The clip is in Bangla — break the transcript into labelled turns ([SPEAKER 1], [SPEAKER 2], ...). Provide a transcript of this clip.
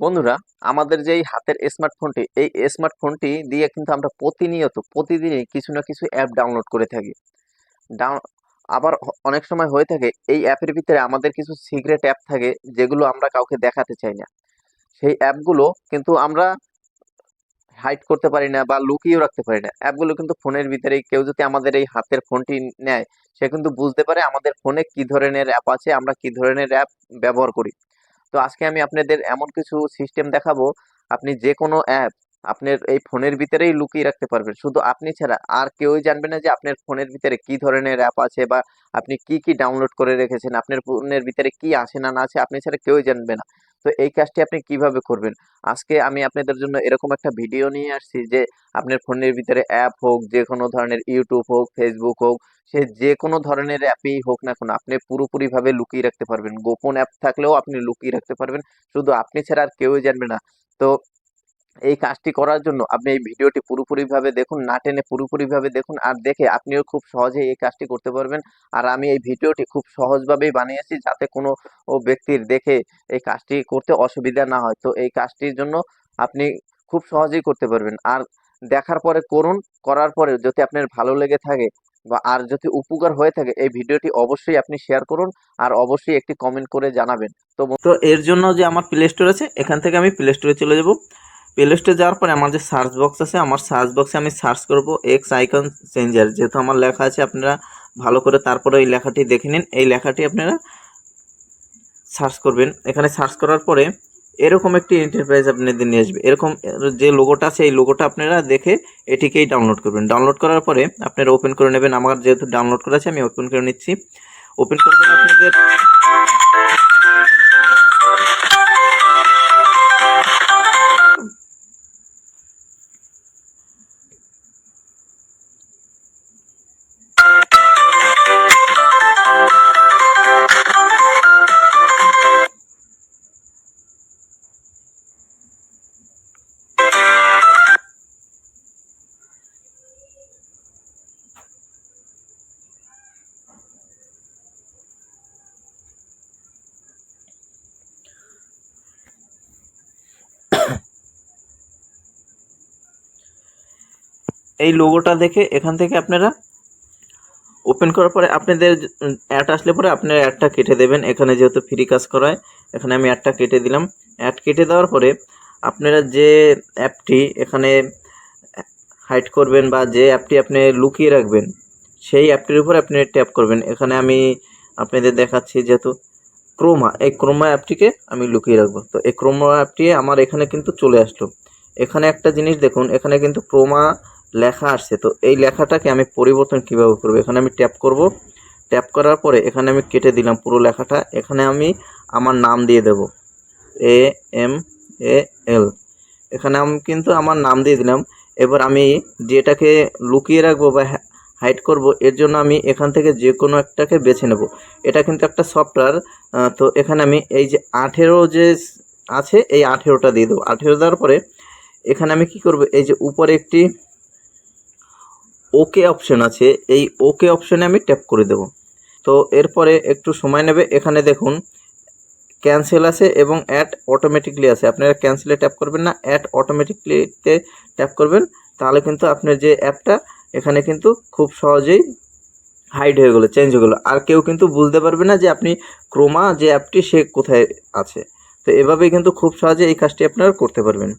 [SPEAKER 1] বন্ধুরা, আমাদের যে হাতের স্মার্টফোনটি এই স্মার্টফোনটি দিয়ে কিন্তু আমরা প্রতিনিয়ত, প্রতিদিনই কিছু না কিছু অ্যাপ ডাউনলোড করে থাকি। ডাউন আবার অনেক সময় হয়ে থাকে, এই অ্যাপের ভিতরে আমাদের কিছু সিক্রেট অ্যাপ থাকে, যেগুলো আমরা কাউকে দেখাতে চাই না। সেই অ্যাপগুলো কিন্তু আমরা হাইড করতে পারি না বা লুকিয়েও রাখতে পারি না। অ্যাপগুলো কিন্তু ফোনের ভিতরেই, কেউ যদি আমাদের এই হাতের ফোনটি নেয়, সে কিন্তু বুঝতে পারে আমাদের ফোনে কি ধরনের অ্যাপ আছে, আমরা কি ধরনের অ্যাপ ব্যবহার করি। তো আজকে আমি আপনাদের এমন কিছু সিস্টেম দেখাবো। আপনি যে কোনো অ্যাপ আপনার এই ফোনের ভিতরেই লুকিয়ে রাখতে পারবেন। শুধু আপনি ছাড়া আর কেউই জানবে না যে আপনার ফোনের ভিতরে কি ধরনের অ্যাপ আছে বা আপনি কি কি ডাউনলোড করে রেখেছেন, আপনার ফোনের ভিতরে কি আছে না না আছে, আপনি ছাড়া কেউই জানবে না। তো এই কাজটি আপনি কীভাবে করবেন? আজকে আমি আপনাদের জন্য এরকম একটা ভিডিও নিয়ে আসছি যে, আপনার ফোনের ভিতরে অ্যাপ হোক যে কোনো ধরনের ইউটিউব হোক ফেসবুক হোক, সে যে কোনো ধরনের অ্যাপই হোক না কেন, আপনি পুরোপুরিভাবে লুকিয়ে রাখতে পারবেন। গোপন অ্যাপ থাকলেও আপনি লুকিয়ে রাখতে পারবেন। শুধু আপনি ছাড়া আর কেউই জানবে না। তো এই কাজটি করার জন্য আপনি এই ভিডিওটি পুরোপুরিভাবে দেখুন, না টেনে পুরোপুরিভাবে দেখুন আর দেখে আপনিও খুব সহজেই এই কাজটি করতে পারবেন। আর আমি এই ভিডিওটি খুব সহজভাবেই বানিয়েছি যাতে কোনো ব্যক্তির দেখে এই কাজটি করতে অসুবিধা না হয়। তো এই কাজটির জন্য আপনি খুব সহজেই করতে পারবেন। আর দেখার পরে করুন, করার পরে যদি আপনার ভালো লেগে থাকে বা আর যদি উপকার হয়ে থাকে, এই ভিডিওটি অবশ্যই আপনি শেয়ার করুন আর অবশ্যই একটি কমেন্ট করে জানাবেন। তো
[SPEAKER 2] এর জন্য যে আমার প্লে স্টোর আছে, এখান থেকে আমি প্লে স্টোরে চলে যাব। প্লে স্টোরে যাওয়ার পরে আমার যে সার্চ বক্স আছে, আমার সার্চ বক্সে আমি সার্চ করব এক্স আইকন চেঞ্জার যেহেতু আমার লেখা আছে, আপনারা ভালো করে তারপরে এই লেখাটি দেখে নিন। এই লেখাটি আপনারা সার্চ করবেন। এখানে সার্চ করার পরে এরকম একটি ইন্টারপ্রাইজ আপনাদের নিয়ে আসবে। এরকম যে লোগোটা আছে, এই লোগোটা আপনারা দেখে এটিকেই ডাউনলোড করবেন। ডাউনলোড করার পরে আপনারা ওপেন করে নেবেন। আমার যেহেতু ডাউনলোড করা আছে, আমি ওপেন করে নিচ্ছি। ওপেন পরে আপনাদের এই লোগোটা দেখে এখান থেকে আপনারা ওপেন করার পরে আপনাদের অ্যাড আসলে পরে আপনারা অ্যাডটা কেটে দেবেন। এখানে যেহেতু ফ্রি কাজ করায়, এখানে আমি অ্যাডটা কেটে দিলাম। অ্যাড কেটে দেওয়ার পরে আপনারা যে অ্যাপটি এখানে হাইড করবেন বা যে অ্যাপটি আপনি লুকিয়ে রাখবেন, সেই অ্যাপটির উপর আপনি ট্যাপ করবেন। এখানে আমি আপনাদের দেখাচ্ছি যেহেতু ক্রোমা এই ক্রোমা অ্যাপটিকে আমি লুকিয়ে রাখব। তো এই ক্রোমা অ্যাপটি আমার এখানে কিন্তু চলে আসলো। এখানে একটা জিনিস দেখুন, এখানে কিন্তু ক্রোমা লেখা আসছে। তো এই লেখাটাকে আমি পরিবর্তন কীভাবে করব? এখানে আমি ট্যাপ করব। ট্যাপ করার পরে এখানে আমি কেটে দিলাম পুরো লেখাটা। এখানে আমি আমার নাম দিয়ে দেব। এ এম এ এল এখানে আমি কিন্তু আমার নাম দিয়ে দিলাম। এবার আমি যেটাকে লুকিয়ে রাখব বা হাইড করব, এর জন্য আমি এখান থেকে যে কোনো একটাকে বেছে নেব। এটা কিন্তু একটা সফটওয়্যার তো এখানে আমি এই যে আঠেরো যে আছে, এই আঠেরোটা দিয়ে দেবো। আঠেরো দেওয়ার পরে এখানে আমি কি করব? এই যে উপরে একটি ওকে অপশন আছে, এই ওকে অপশনে আমি ট্যাপ করে দেব। তো এরপরে একটু সময় নেবে, এখানে দেখুন ক্যান্সেল আছে এবং অ্যাড অটোমেটিকলি আছে। আপনারা ক্যান্সেলে ট্যাপ করবেন না অ্যাড অটোমেটিকলিতে ট্যাপ করবেন, তাহলে কিন্তু আপনার যে অ্যাপটা এখানে কিন্তু খুব সহজেই হাইড হয়ে গেলো চেঞ্জ হয়ে গেলো। আর কেউ কিন্তু বুঝতে পারবে না যে আপনি ক্রোমা যে অ্যাপটি সে কোথায় আছে। তো এভাবেই কিন্তু খুব সহজে এই কাজটি আপনারা করতে পারবেন।